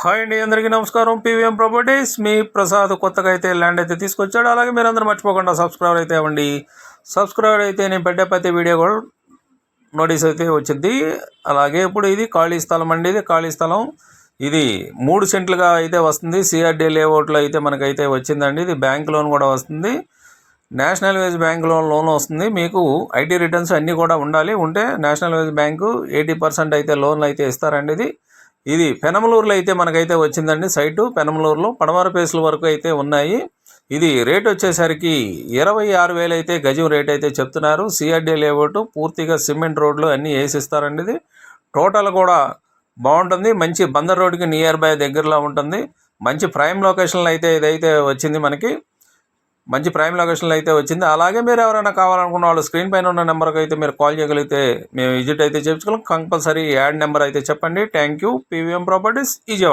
Hi అండి అందరికీ నమస్కారం. పీవీఎం ప్రాపర్టీస్ మీ ప్రసాద్ కొత్తగా అయితే ల్యాండ్ అయితే తీసుకొచ్చాడు. అలాగే మీరు అందరూ మర్చిపోకుండా సబ్స్క్రైబర్ అయితే అవ్వండి. సబ్స్క్రైబర్ అయితే నేను పెట్టే ప్రతి వీడియో కూడా నోటీస్ అయితే వచ్చింది. అలాగే ఇప్పుడు ఇది ఖాళీ స్థలం అండి ఇది ఖాళీ స్థలం. ఇది మూడు సెంట్లుగా అయితే వస్తుంది. సిఆర్డీ లేఅవుట్లో అయితే మనకైతే వచ్చిందండి. ఇది బ్యాంక్ లోన్ కూడా వస్తుంది. National wise bank loan loan వస్తుంది. మీకు ఐటీ రిటర్న్స్ అన్నీ కూడా ఉండాలి. ఉంటే national wise bank eighty percent అయితే లోన్లు అయితే ఇస్తారండి ఇది. ఇది పెనమలూరులో అయితే మనకైతే వచ్చిందండి సైటు. పెనమలూరులో పడమర పేసుల వరకు అయితే ఉన్నాయి. ఇది రేట్ వచ్చేసరికి ఇరవై ఆరు వేలు అయితే గజం రేట్ అయితే చెప్తున్నారు. సిఆర్డీ లేఅవుట్ పూర్తిగా సిమెంట్ రోడ్లు అన్నీ వేసిస్తారండి ఇది. టోటల్ కూడా బాగుంటుంది. మంచి బందర్ రోడ్కి నియర్ బై దగ్గరలో ఉంటుంది. మంచి ప్రైమ్ లొకేషన్లో అయితే ఇదైతే వచ్చింది మనకి. మంచి ప్రైమ్ లొకేషన్లో అయితే వచ్చింది. అలాగే మీరు ఎవరైనా కావాలనుకున్న వాళ్ళు స్క్రీన్ పైన ఉన్న నెంబర్కి అయితే మీరు కాల్ చేయగలిగితే మేము విజిట్ అయితే చేయించుకోగలం. కంపల్సరీ యాడ్ నెంబర్ అయితే చెప్పండి. Thank you PVM properties Vijayawada